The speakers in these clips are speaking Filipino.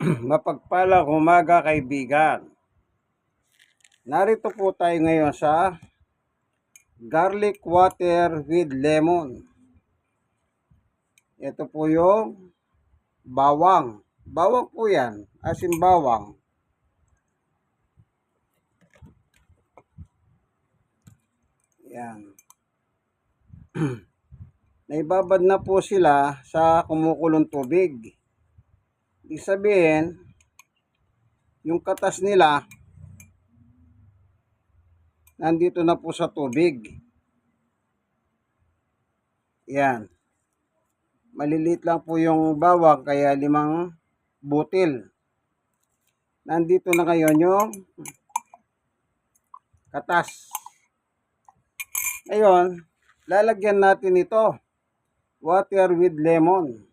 Mapagpalang umaga kaibigan. Narito po tayo ngayon sa garlic water with lemon. Ito po yung bawang. Bawang po yan. Asin bawang. Yan. Naibabad na po sila sa kumukulong tubig. Ibig sabihin, yung katas nila, nandito na po sa tubig. Yan. Maliliit lang po yung bawang, kaya limang butil. Nandito na ngayon yung katas. Ngayon, lalagyan natin ito. Water with lemon.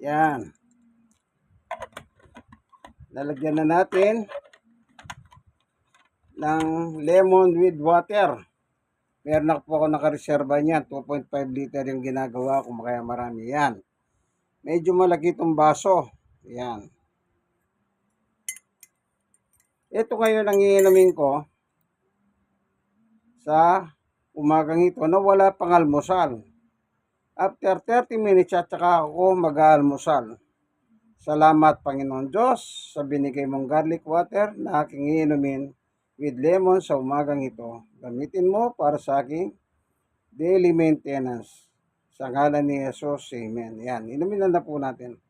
Yan. Lalagyan na natin ng lemon with water. Meron na po ako nakareserva niyan. 2.5 liter yung ginagawa ko. Kaya marami yan. Medyo malaki itong baso. Yan. Ito ngayon ang iinumin ko sa umagang ito na wala pang almusal. After 30 minutes at saka ako mag-aalmusal. Salamat Panginoon Diyos sa binigay mong garlic water na aking iinumin with lemon sa umagang ito. Gamitin mo para sa aking daily maintenance. Sa ngalan ni Jesus, Amen. Yan, inumin na, na po natin.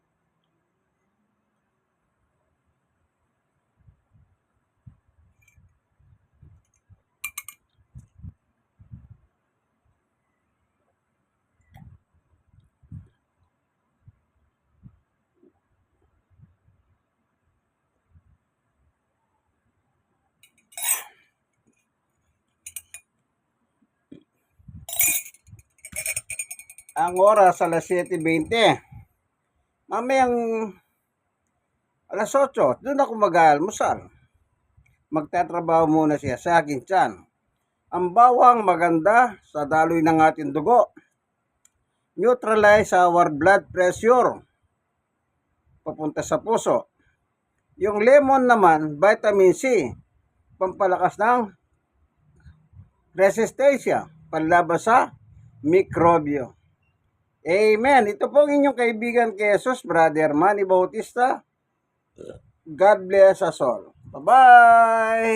Ang oras alas 7.20. Mamayang alas 8, doon ako mag-aalmusal. Magtatrabaho muna siya sa akin tiyan. Ang bawang maganda sa daloy ng ating dugo. Neutralize our blood pressure. Papunta sa puso. Yung lemon naman, vitamin C. Pampalakas ng resistensya. Panlaban sa mikrobyo. Amen. Ito po ang inyong kaibigan kay Jesus, Brother Manny Bautista. God bless us all. Bye-bye!